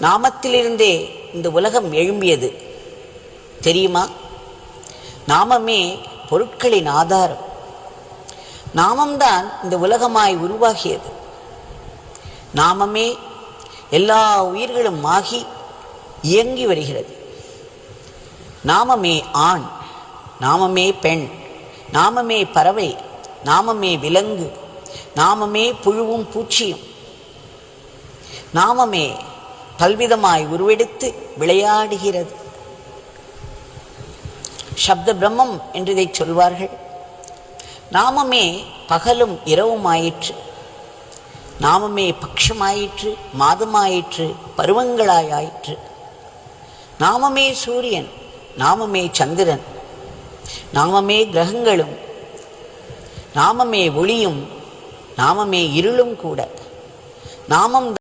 நாமத்திலிருந்தே இந்த உலகம் எழும்பியது. தெரியுமா? நாமமே பொருட்களின் ஆதாரம். நாமம்தான் இந்த உலகமாய் உருவாகியது. நாமமே எல்லா உயிர்களும் ஆகி இயங்கி வருகிறது. நாமமே ஆண் நாமமே பெண் நாமமே பறவை நாமமே விலங்கு நாமமே புழுவும் பூச்சியும் நாமமே பல்விதமாய் உருவெடுத்து விளையாடுகிறது. சப்த பிரம்மம் என்று இதை சொல்வார்கள். நாமமே பகலும் இரவும் ஆயிற்று நாமமே பக்ஷமாயிற்று மாதமாயிற்று பருவங்களாயிற்று நாமமே சூரியன் நாமமே சந்திரன் நாமமே கிரகங்களும் நாமமே ஒளியும் நாமமே இருளும் கூட. நாமம்